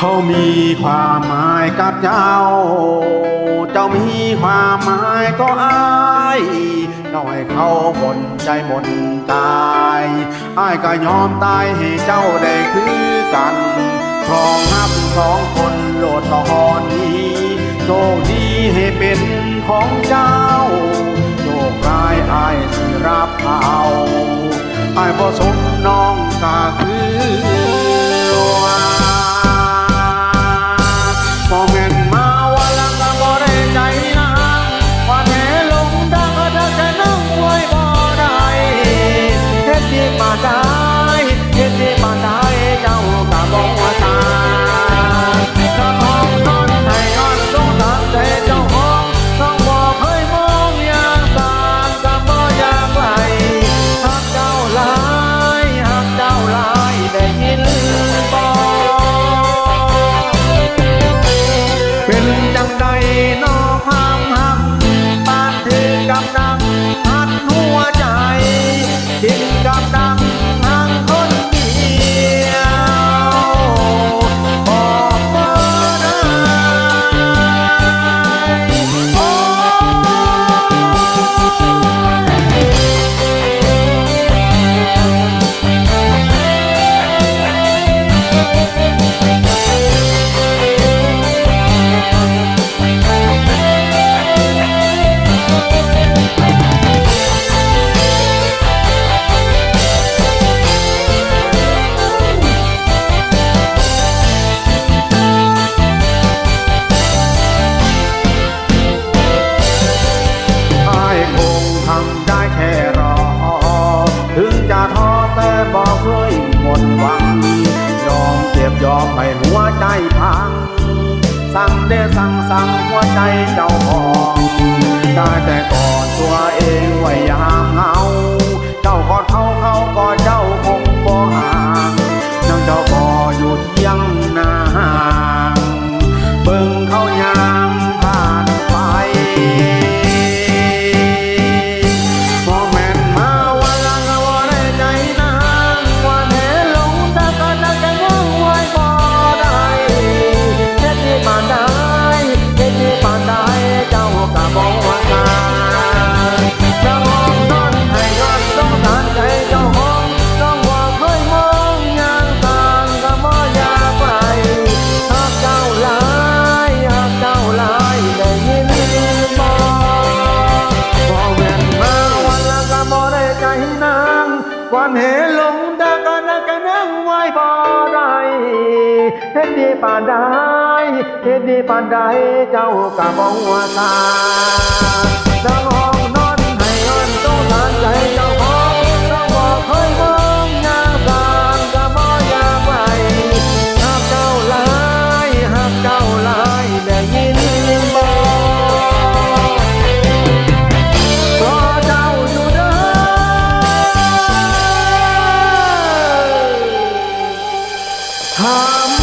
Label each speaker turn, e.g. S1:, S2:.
S1: เขามีความหมายกับเจ้า เจ้ามีความหมายต่ออายเจ้าใเขาหมดใจหมดตายอายก็ยอมตายให้เจ้าได้คือกันครองหับสองคนโลดตอนนี้โชคดีให้เป็นของเจ้าโชคร้ายอายสิรับเอาอายบ่สมน้องกาคือ Come dum. ให้หัวใจพัง สั่งเดสั่งสั่งหัวใจเจ้าของได้แต่กอดตัวเองไว้ยาม นางวันเหหลงดากะนักะนางไว้บ่ได้เฮ็ดดีปานใดเฮ็ดดีปานใดเจ้ากะบ่หัวตาน้องห้องน้อง Come